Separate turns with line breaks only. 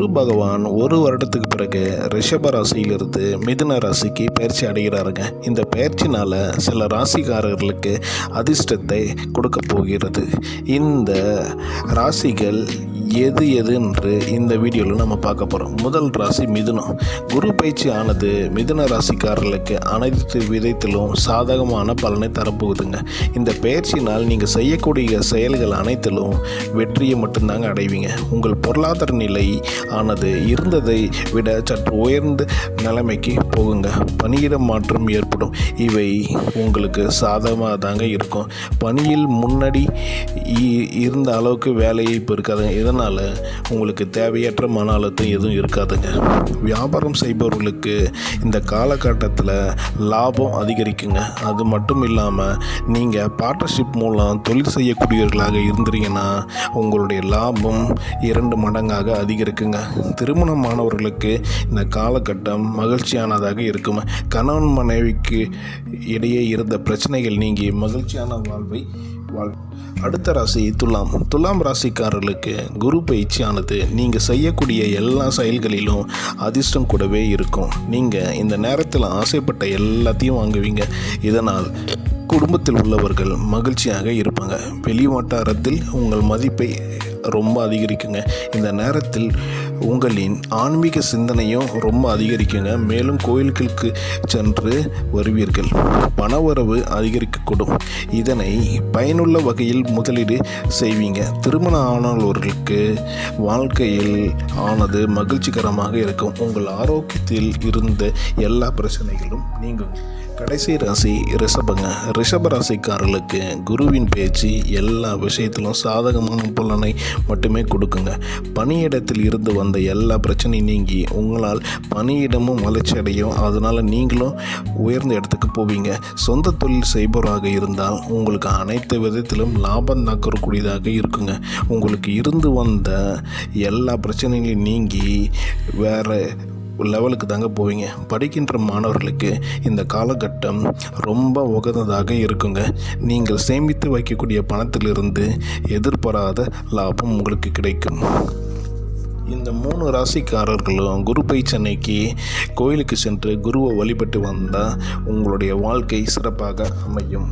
குரு பகவான் ஒரு வருடத்துக்கு பிறகு ரிஷப ராசியிலிருந்து மிதுன ராசிக்கு பயிற்சி அடைகிறாருங்க. இந்த பயிற்சினால் சில ராசிக்காரர்களுக்கு அதிர்ஷ்டத்தை கொடுக்க போகிறது. இந்த ராசிகள் எது எது என்று இந்த வீடியோவில் நம்ம பார்க்க போகிறோம் முதல் ராசி மிதுனம். குரு பயிற்சி ஆனது மிதுன ராசிக்காரர்களுக்கு அனைத்து விதத்திலும் சாதகமான பலனை தரப்போகுதுங்க. இந்த பயிற்சியினால் நீங்கள் செய்யக்கூடிய செயல்கள் அனைத்திலும் வெற்றியை மட்டும்தாங்க அடைவீங்க. உங்கள் பொருளாதார நிலை ஆனது இருந்ததை விட சற்று உயர்ந்த நிலைமைக்கு போகுங்க. பணியிட மாற்றம் ஏற்படும். இவை உங்களுக்கு சாதகமாக தாங்க இருக்கும். பணியில் முன்னாடி இ- இருந்த அளவுக்கு வேலையை இப்போ இருக்காதுங்க இதனால் உங்களுக்கு தேவையற்ற மன அழுத்தம் எதுவும் இருக்காதுங்க. வியாபாரம் செய்பவர்களுக்கு இந்த காலகட்டத்தில் லாபம் அதிகரிக்குங்க. அது மட்டும் இல்லாமல் நீங்கள் பார்ட்னர்ஷிப் மூலம் தொழில் செய்யக்கூடியவர்களாக இருந்தீங்கன்னா உங்களுடைய லாபம் இரண்டு மடங்காக அதிகரிக்குங்க. திருமணமானவர்களுக்கு இந்த காலகட்டம் மகிழ்ச்சியானதாக இருக்கும் கணவன் மனைவிக்கு இடையே இருந்த பிரச்சனைகள் நீங்கி மகிழ்ச்சியான வாழ்வை வாழ். அடுத்த ராசி துலாம். துலாம் ராசிக்காரர்களுக்கு குரு பயிற்சியானது நீங்கள் செய்யக்கூடிய எல்லா செயல்களிலும் அதிர்ஷ்டம் கூடவே இருக்கும். நீங்கள் இந்த நேரத்தில் ஆசைப்பட்ட எல்லாத்தையும் வாங்குவீங்க. இதனால் குடும்பத்தில் உள்ளவர்கள் மகிழ்ச்சியாக இருப்பாங்க. வெளி வட்டாரத்தில் உங்கள் மதிப்பை ரொம்ப அதிகரிக்குங்க. இந்த நேரத்தில் உங்களின் ஆன்மீக சிந்தனையும் ரொம்ப அதிகரிக்குங்க. மேலும் கோயில்களுக்கு சென்று வருவீர்கள். பணவரவு அதிகரிக்கக்கூடும். இதனை பயனுள்ள வகையில் முதலீடு செய்வீங்க. திருமணம் ஆனவர்களுக்கு வாழ்க்கையில் ஆனது மகிழ்ச்சிகரமாக இருக்கும். உங்கள் ஆரோக்கியத்தில் இருந்த எல்லா பிரச்சனைகளும் நீங்கும். கடைசி ராசி ரிஷபங்க. ரிஷப ராசிக்காரர்களுக்கு குருவின் பேச்சு எல்லா விஷயத்திலும் சாதகமான பலனை மட்டுமே கொடுக்குங்க. பணியிடத்தில் இருந்து வந்த எல்லா பிரச்சனையும் நீங்கி உங்களால் பணியிடமும் வளர்ச்சி அடையும். அதனால் நீங்களும் உயர்ந்த இடத்துக்கு போவீங்க. சொந்த தொழில் செய்பவராக இருந்தால் உங்களுக்கு அனைத்து விதத்திலும் லாபம் தாக்கக்கூடியதாக இருக்குங்க. உங்களுக்கு இருந்து வந்த எல்லா பிரச்சனைகளையும் நீங்கி வேறு லெவலுக்கு தாங்க போவீங்க. படிக்கின்ற மாணவர்களுக்கு இந்த காலகட்டம் ரொம்ப உகந்ததாக இருக்குங்க. நீங்கள் சேமித்து வைக்கக்கூடிய பணத்திலிருந்து எதிர்பாராத லாபம் உங்களுக்கு கிடைக்கும். இந்த மூணு ராசிக்காரர்களும் குரு பயிற்சனைக்கு கோயிலுக்கு சென்று குருவை வழிபட்டு வந்தால் உங்களுடைய வாழ்க்கை சிறப்பாக அமையும்.